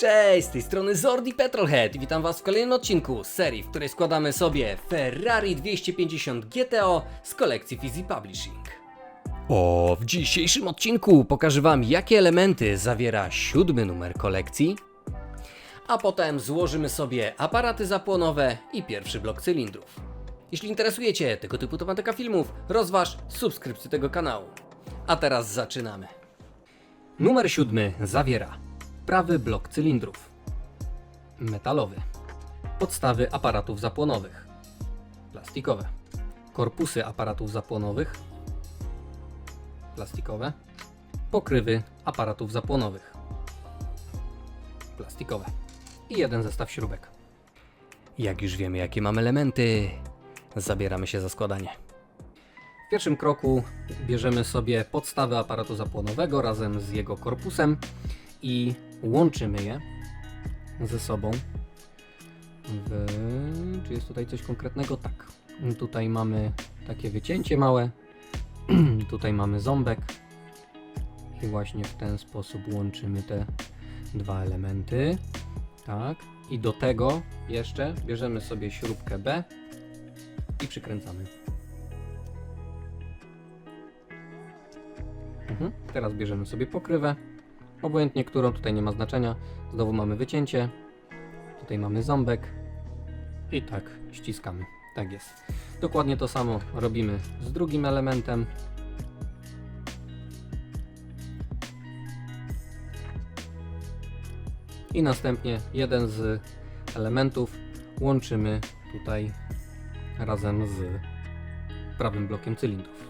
Cześć, z tej strony Zordi Petrolhead i witam was w kolejnym odcinku serii, w której składamy sobie Ferrari 250 GTO z kolekcji Fizi Publishing. O, w dzisiejszym odcinku pokażę wam jakie elementy zawiera siódmy numer kolekcji, a potem złożymy sobie aparaty zapłonowe i pierwszy blok cylindrów. Jeśli interesuje Cię tego typu tematyka filmów, rozważ subskrypcję tego kanału. A teraz zaczynamy. Numer siódmy zawiera prawy blok cylindrów, metalowy, podstawy aparatów zapłonowych, plastikowe, korpusy aparatów zapłonowych, plastikowe, pokrywy aparatów zapłonowych, plastikowe. I jeden zestaw śrubek. Jak już wiemy, jakie mamy elementy, zabieramy się za składanie. W pierwszym kroku bierzemy sobie podstawę aparatu zapłonowego razem z jego korpusem i łączymy je ze sobą. W... Czy jest tutaj coś konkretnego? Tak. Tutaj mamy takie wycięcie małe. tutaj mamy ząbek. I właśnie w ten sposób łączymy te dwa elementy. Tak. I do tego jeszcze bierzemy sobie śrubkę B i przykręcamy. Mhm. Teraz bierzemy sobie pokrywę, obojętnie którą, tutaj nie ma znaczenia. Znowu mamy wycięcie, tutaj mamy ząbek i tak ściskamy. Tak jest. Dokładnie to samo robimy z drugim elementem. I następnie jeden z elementów łączymy tutaj razem z prawym blokiem cylindrów.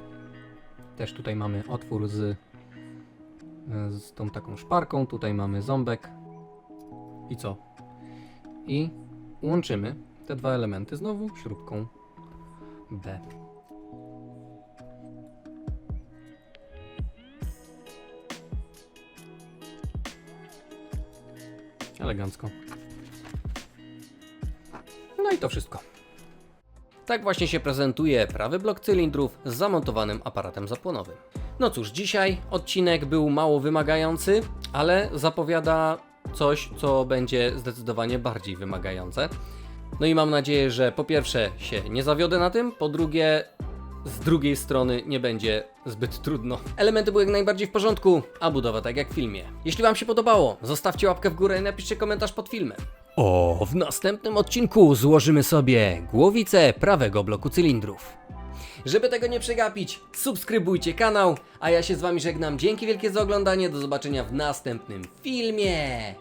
Też tutaj mamy otwór z, z tą taką szparką, tutaj mamy ząbek. I co? I łączymy te dwa elementy znowu śrubką B. Elegancko. No i to wszystko. Tak właśnie się prezentuje prawy blok cylindrów z zamontowanym aparatem zapłonowym. No cóż, dzisiaj odcinek był mało wymagający, ale zapowiada coś, co będzie zdecydowanie bardziej wymagające. No i mam nadzieję, że po pierwsze się nie zawiodę na tym, po drugie z drugiej strony nie będzie zbyt trudno. Elementy były jak najbardziej w porządku, a budowa tak jak w filmie. Jeśli Wam się podobało, zostawcie łapkę w górę i napiszcie komentarz pod filmem. O, w następnym odcinku złożymy sobie głowicę prawego bloku cylindrów. Żeby tego nie przegapić, subskrybujcie kanał, a ja się z Wami żegnam. Dzięki wielkie za oglądanie, do zobaczenia w następnym filmie.